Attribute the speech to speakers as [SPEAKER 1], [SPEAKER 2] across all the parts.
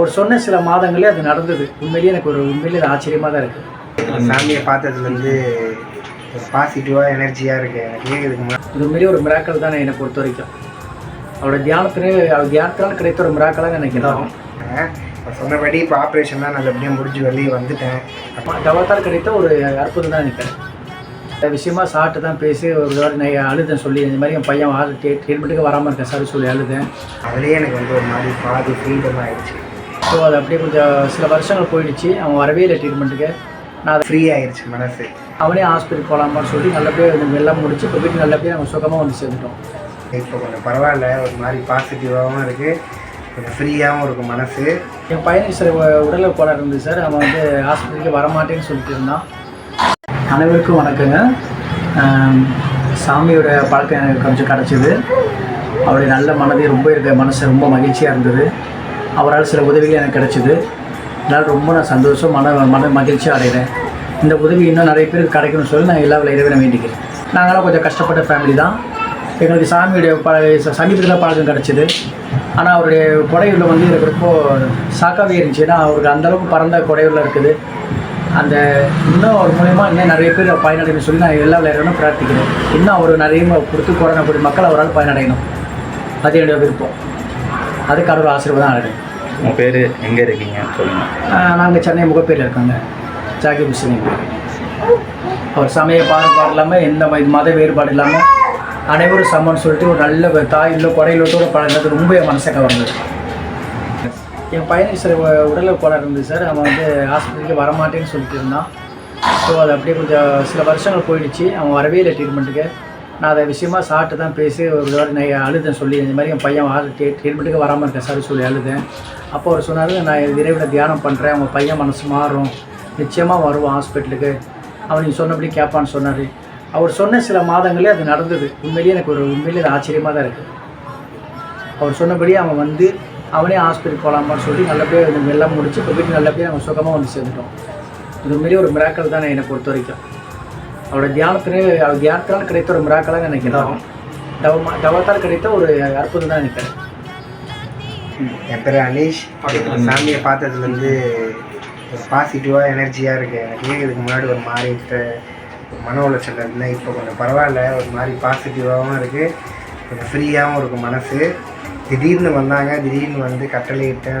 [SPEAKER 1] அவர் சொன்ன சில மாதங்களே அது நடந்தது. உண்மையிலேயே எனக்கு ஒரு உண்மையிலேயே ஆச்சரியமாக தான் இருக்குது
[SPEAKER 2] சாமியை பார்த்ததுலேருந்து ஒரு பாசிட்டிவாக எனர்ஜியாக இருக்குது எனக்கு இதுக்கு முன்னாடி
[SPEAKER 1] இது உண்மையிலேயே ஒரு மிராக்கள் தான் என்னை பொறுத்த வரைக்கும் அவரோட தியானத்திலே அவர் தியானத்தினால் கிடைத்த ஒரு மிராக்கலாக நினைக்கிறோம்
[SPEAKER 2] சொன்னபடி இப்போ ஆப்ரேஷன்லாம் நல்லபடியாக முடிஞ்சு வெளியே வந்துட்டேன்.
[SPEAKER 1] தவத்தால் கிடைத்த ஒரு அற்புதம் தான் நினைக்கிறேன் இந்த விஷயமா சாப்பிட்டு தான் பேசி ஒரு தடவை நான் அழுதேன் சொல்லி இந்த மாதிரி என் பையன் ட்ரீட்மெண்ட்டுக்கு வராமல் இருக்கேன் சார் சொல்லி அழுதேன்.
[SPEAKER 2] அதுலேயே எனக்கு வந்து ஒரு மாதிரி பாதி ஃப்ரீடம் ஆயிடுச்சு.
[SPEAKER 1] ஸோ அது அப்படியே கொஞ்சம் சில வருஷங்கள் போயிடுச்சு. அவன் வரவே இல்லை ட்ரீட்மெண்ட்டுக்கு நான் அதை
[SPEAKER 2] ஃப்ரீ ஆயிடுச்சு மனசு.
[SPEAKER 1] அவனே ஹாஸ்பிட்டல் போகலாமான்னு சொல்லி நல்லபடியாக எல்லாம் முடிச்சு இப்போ வீட்டுக்கு நல்லபடியாக நம்ம சுகமாக வந்து சேர்ந்துட்டோம்
[SPEAKER 2] இப்போ கொஞ்சம் பரவாயில்ல ஒரு மாதிரி பாசிட்டிவாகவும் இருக்குது கொஞ்சம் ஃப்ரீயாகவும் இருக்கும் மனசு.
[SPEAKER 1] என் பையனுக்கு சார் உடலில் கோளாறு இருந்தது சார். அவன் வந்து ஹாஸ்பிட்டலுக்கு வரமாட்டேன்னு சொல்லிட்டு இருந்தான். அனைவருக்கும் வணக்கங்க. சாமியோட பழக்கம் எனக்கு கொஞ்சம் கிடச்சிது. அவருடைய நல்ல மனதை ரொம்ப இருக்க மனசு ரொம்ப மகிழ்ச்சியாக இருந்தது. அவரால் சில உதவிகள் எனக்கு கிடச்சிது. அதனால் ரொம்ப நான் சந்தோஷம் மன மன மகிழ்ச்சியாக அடைகிறேன். இந்த உதவி இன்னும் நிறைய பேருக்கு கிடைக்கணும்னு சொல்லி நான் எல்லா இறைவனை வேண்டிக்கிறேன். நாங்களாம் கொஞ்சம் கஷ்டப்பட்ட ஃபேமிலி தான். எங்களுக்கு சாமியுடைய ப சமீபத்தில் தான் பழக்கம் கிடச்சிது. ஆனால் அவருடைய கொடையுள்ள வந்து எனக்கு ரொம்ப சாக்காவே இருந்துச்சு. ஏன்னா அவருக்கு அந்தளவுக்கு பறந்த கொடையுள்ள இருக்குது. அந்த இன்னும் அவர் மூலயமா இன்னும் நிறைய பேர் பயனடையணும்னு சொல்லி நான் எல்லா விளையாடணும் பிரார்த்திக்கிறேன். இன்னும் அவர் நிறைய கொடுத்து கொரோனா மக்கள் அவரால் பயனடையணும். அது என்னுடைய விருப்பம். அது கடவுள் ஆசீர்வாதம் அடையும்
[SPEAKER 3] உங்கள் பேர் எங்கே இருக்கீங்க? சொல்லுங்கள்
[SPEAKER 1] நாங்கள் சென்னை முகப்பேரில் இருக்கோங்க. ஜாகி முஸ்லீம். அவர் சமய பாகுபாடு இல்லாமல் எந்த மத வேறுபாடு இல்லாமல் அனைவரும் சமம்னு சொல்லிட்டு ஒரு நல்ல ஒரு தாய் இல்லை குறையிலோட பழகிறது ரொம்ப என் மனசை கவர்ந்தது. என் பையனுக்கு சார் உடலில் கோளாறு இருந்தது சார். அவன் வந்து ஹாஸ்பிட்டலுக்கு வரமாட்டேன்னு சொல்லிட்டு இருந்தான். ஸோ அது அப்படியே கொஞ்சம் சில வருஷங்கள் போயிடுச்சு. அவன் வரவே இல்லை ட்ரீட்மெண்ட்டுக்கு நான் அதை விஷயமா சாப்பிட்டு தான் பேசி ஒரு தடவை நான் அழுதேன் சொல்லி இந்த மாதிரி என் பையன் ட்ரீட்மெண்ட்டுக்கு வராமல் இருக்கேன் சார் சொல்லி அழுதேன். அப்போ அவர் சொன்னார் நான் விரைவில் தியானம் பண்ணுறேன் அவங்க பையன் மனசு மாறும் நிச்சயமாக வருவான் ஹாஸ்பிட்டலுக்கு. அவன் நீங்கள் சொன்னபடி கேட்பான்னு சொன்னார். அவர் சொன்ன சில மாதங்களே அது நடந்தது. உண்மையிலேயே எனக்கு ஒரு உண்மையிலேயே அது ஆச்சரியமாக தான் இருக்குது அவர் சொன்னபடி அவன் வந்து அவனே ஹாஸ்பிட்டல் போகலாமான்னு சொல்லி நல்லபடியாக எல்லாம் முடிச்சு இப்போ வீட்டு நல்லபடியாக அவன் சுகமாக வந்து சேர்ந்துட்டோம். இது மாரி ஒரு மிராக்கள் தான் என்னை பொறுத்த வரைக்கும் அவரோட தியானத்திலே அவர் தியானத்தினால் கிடைத்த ஒரு மிராக்கலாக நினைக்கிறோம் தவமா தவத்தால் கிடைத்த ஒரு அற்புதம் தான் நினைக்கிறேன்.
[SPEAKER 2] என் பேர் அனீஷ். சாமியை பார்த்ததுலேருந்து ஒரு பாசிட்டிவாக எனர்ஜியாக இருக்குது எனக்கு இதுக்கு முன்னாடி ஒரு மாதிரி ஒரு மன உளைச்சல் இருந்தேன் இப்போ கொஞ்சம் பரவாயில்ல. ஒரு மாதிரி பாசிட்டிவாகவும் இருக்குது கொஞ்சம் ஃப்ரீயாகவும் இருக்கும் மனசு. திடீர்னு வந்தாங்க. திடீர்னு வந்து கட்டளையிட்டு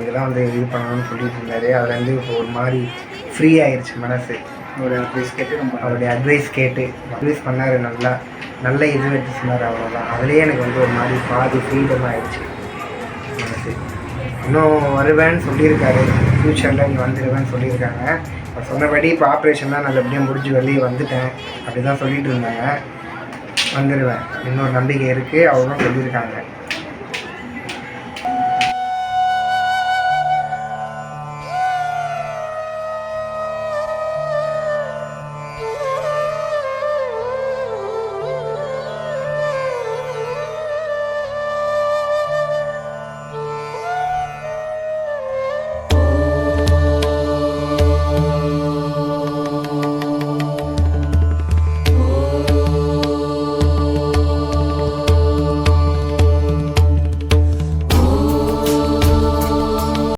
[SPEAKER 2] இதெல்லாம் வந்து இது பண்ணணும்னு சொல்லிட்டு இருந்தாரு. அதுலேருந்து இப்போ ஒரு மாதிரி ஃப்ரீ ஆயிடுச்சு மனசு.
[SPEAKER 1] அவருடைய அட்வைஸ் கேட்டு நம்ம
[SPEAKER 2] அவருடைய அட்வைஸ் கேட்டு அட்வைஸ் பண்ணார் நல்லா நல்ல இது எடுத்து சொன்னார் அவ்வளோதான் அதுலேயே எனக்கு வந்து ஒரு மாதிரி பாதி ஃப்ரீடம் ஆகிடுச்சு மனசு இன்னும் வருவேன்னு சொல்லியிருக்காரு. ஃப்யூச்சரில் இங்கே வந்துடுவேன்னு சொல்லியிருக்காங்க. அவர் சொன்னபடி இப்போ ஆப்ரேஷன்லாம் நல்லபடியாக முடிஞ்சு வெளியே வந்துட்டேன். அப்படி தான் சொல்லிட்டு இருந்தாங்க. வந்துடுவேன் இன்னொரு நம்பிக்கை இருக்குது அவரும் சொல்லியிருக்காங்க.